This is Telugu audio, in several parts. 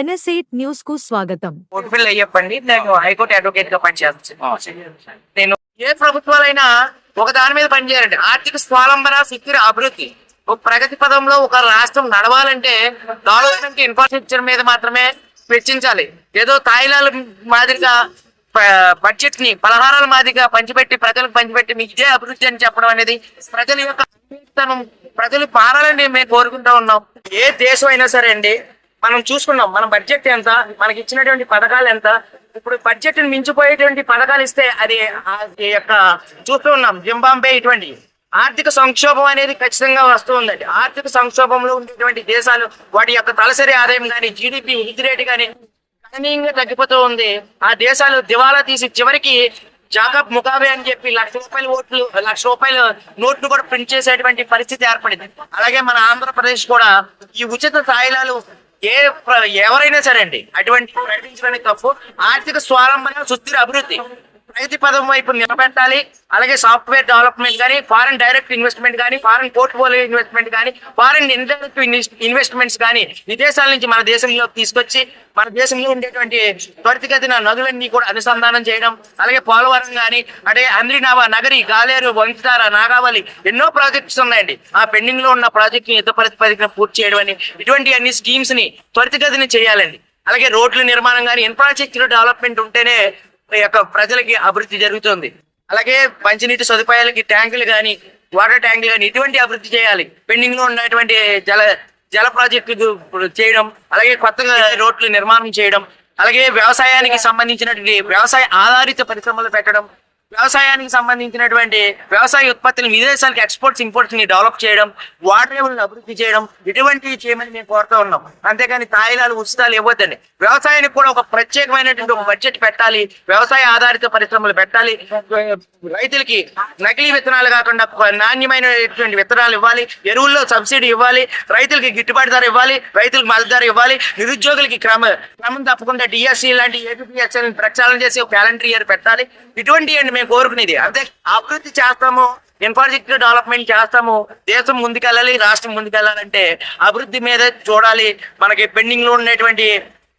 ఎన్ఎస్ఎయిట్ న్యూస్కు స్వాగతం. ఓటుపిల్ల అయ్యప్పండి నేను హైకోర్టు అడ్వకేట్గా పనిచేస్తాను నేను ఏ ప్రభుత్వాలైనా ఒక దాని మీద పనిచేయాలండి ఆర్థిక స్వావలంబన శక్తి అభివృద్ధి ఒక ప్రగతి పదంలో ఒక రాష్ట్రం నడవాలంటే డెవలప్మెంట్ ఇన్ఫ్రాస్ట్రక్చర్ మీద మాత్రమే వెచ్చించాలి ఏదో తాయిలాల మాదిరిగా బడ్జెట్ని పలహారాల మాదిరిగా పంచిపెట్టి ప్రజలకు పంచిపెట్టి మీకు ఇదే అభివృద్ధి అని చెప్పడం అనేది ప్రజల యొక్క ప్రజలు పారాలని మేము కోరుకుంటా ఉన్నాం. ఏ దేశం అయినా సరే అండి మనం చూసుకున్నాం మన బడ్జెట్ ఎంత మనకి ఇచ్చినటువంటి పథకాలు ఎంత ఇప్పుడు బడ్జెట్ని మించిపోయేటువంటి పథకాలు ఇస్తే అది యొక్క చూస్తూ ఉన్నాం జింబాంబే ఇటువంటి ఆర్థిక సంక్షోభం అనేది ఖచ్చితంగా వస్తూ ఉందండి. ఆర్థిక సంక్షోభంలో ఉండేటువంటి దేశాలు వాటి యొక్క తలసరి ఆదాయం కానీ జీడిపి వృద్ధి రేటు కానీ గణనీయంగా తగ్గిపోతూ ఉంది. ఆ దేశాలు దివాలా తీసి చివరికి జాకబ్ ముకాబే అని చెప్పి లక్ష రూపాయల ఓట్లు లక్ష రూపాయల నోట్లు కూడా ప్రింట్ చేసేటువంటి పరిస్థితి ఏర్పడింది. అలాగే మన ఆంధ్రప్రదేశ్ కూడా ఈ ఉచిత తాయిలాలు ఏ ఎవరైనా సరే అండి అటువంటి ప్రకటించడానికి తప్పు. ఆర్థిక స్వావలంబన సుస్థిర అభివృద్ధి. ప్రగతి పదం వైపు నిలబెట్టాలి. అలాగే సాఫ్ట్వేర్ డెవలప్మెంట్ కానీ ఫారెన్ డైరెక్ట్ ఇన్వెస్ట్మెంట్ కానీ ఫారెన్ పోర్ట్ఫోలియో ఇన్వెస్ట్మెంట్ కానీ ఫారెన్ ఇండైరెక్ట్ ఇన్వెస్ట్మెంట్స్ కానీ విదేశాల నుంచి మన దేశంలోకి తీసుకొచ్చి మన దేశంలో ఉండేటువంటి త్వరితగతిన నదులన్నీ కూడా అనుసంధానం చేయడం అలాగే పోలవరం కానీ అంటే అంద్రినావా నగరి గాలేరు వంశధార నాగావళి ఎన్నో ప్రాజెక్ట్స్ ఉన్నాయండి. ఆ పెండింగ్లో ఉన్న ప్రాజెక్ట్ని యుద్ధ ప్రతిపాదికన పూర్తి చేయడం అని ఇటువంటి అన్ని స్కీమ్స్ని త్వరితగతిన చేయాలండి. అలాగే రోడ్ల నిర్మాణం కానీ ఇన్ఫ్రాస్ట్రక్చర్ డెవలప్మెంట్ ఉంటేనే యొక్క ప్రజలకి అభివృద్ధి జరుగుతుంది. అలాగే మంచినీటి సదుపాయాలకి ట్యాంకులు కానీ వాటర్ ట్యాంకులు కానీ ఇటువంటి అభివృద్ధి చేయాలి. పెండింగ్లో ఉన్నటువంటి జల జల ప్రాజెక్టులు చేయడం అలాగే కొత్తగా రోడ్లు నిర్మాణం చేయడం అలాగే వ్యవసాయానికి సంబంధించినటువంటి వ్యవసాయ ఆధారిత పరిశ్రమలు పెట్టడం వ్యవసాయానికి సంబంధించినటువంటి వ్యవసాయ ఉత్పత్తులను విదేశాలకు ఎక్స్పోర్ట్స్ ఇంపోర్ట్స్ని డెవలప్ చేయడం వాటర్ లెవెల్ అభివృద్ధి చేయడం ఇటువంటివి చేయమని మేము కోరుతూ ఉన్నాం. అంతేగాని తాయిలాలు ఉచితాలు ఇవ్వద్దండి. వ్యవసాయానికి కూడా ఒక ప్రత్యేకమైనటువంటి ఒక బడ్జెట్ పెట్టాలి వ్యవసాయ ఆధారిత పరిశ్రమలు పెట్టాలి రైతులకి నకిలీ విత్తనాలు కాకుండా నాణ్యమైనటువంటి విత్తనాలు ఇవ్వాలి ఎరువుల్లో సబ్సిడీ ఇవ్వాలి రైతులకి గిట్టుబాటు ధర ఇవ్వాలి రైతులకు మద్దతు ధర ఇవ్వాలి నిరుద్యోగులకి క్రమ క్రమం తప్పకుండా డిఎస్సి లాంటి ఏపీఎస్ఎల్ ప్రక్షాళన చేసి ఒక క్యాలెండర్ ఇయర్ పెట్టాలి. ఇటువంటి అండి మేము కోరుకునేది. అంతే అభివృద్ధి చేస్తాము ఇన్ఫ్రాస్ట్రక్చర్ డెవలప్మెంట్ చేస్తాము దేశం ముందుకెళ్ళాలి రాష్ట్రం ముందుకెళ్ళాలంటే అభివృద్ధి మీద చూడాలి. మనకి పెండింగ్లో ఉన్నటువంటి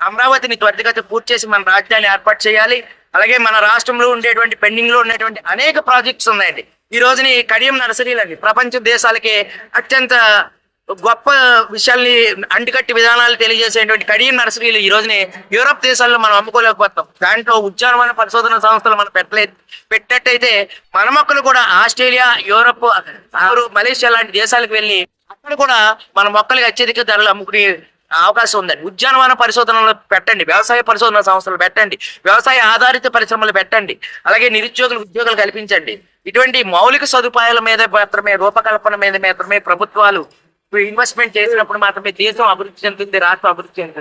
అమరావతిని త్వరితగతి పూర్తి చేసి మన రాజధాని ఏర్పాటు చేయాలి. అలాగే మన రాష్ట్రంలో ఉండేటువంటి పెండింగ్లో ఉన్నటువంటి అనేక ప్రాజెక్ట్స్ ఉన్నాయండి. ఈ రోజుని కడియం నర్సరీలు అండి. ప్రపంచ దేశాలకి అత్యంత గొప్ప విషయాల్ని అంటికట్టి విధానాలు తెలియజేసేటువంటి కడియం నర్సరీలు ఈ రోజునే యూరప్ దేశాల్లో మనం అమ్ముకోలేకపోతాం. దాంట్లో ఉద్యానవన పరిశోధన సంస్థలు మనం పెట్టలేదు. పెట్టినట్టయితే మన మొక్కలు కూడా ఆస్ట్రేలియా యూరప్ మలేషియా లాంటి దేశాలకు వెళ్ళి అక్కడ కూడా మన మొక్కలకి అత్యధిక ధరలు అమ్ముకునే అవకాశం ఉందండి. ఉద్యానవన పరిశోధనలు పెట్టండి. వ్యవసాయ పరిశోధన సంస్థలు పెట్టండి. వ్యవసాయ ఆధారిత పరిశ్రమలు పెట్టండి. అలాగే నిరుద్యోగులు ఉద్యోగాలు కల్పించండి. ఇటువంటి మౌలిక సదుపాయాల మీద మాత్రమే రూపకల్పన మీద మాత్రమే ప్రభుత్వాలు ఇన్వెస్ట్మెంట్ చేసినప్పుడు మాత్రమే దేశం అభివృద్ధి చెందుతుంది రాష్ట్రం అభివృద్ధి చెందుతుంది.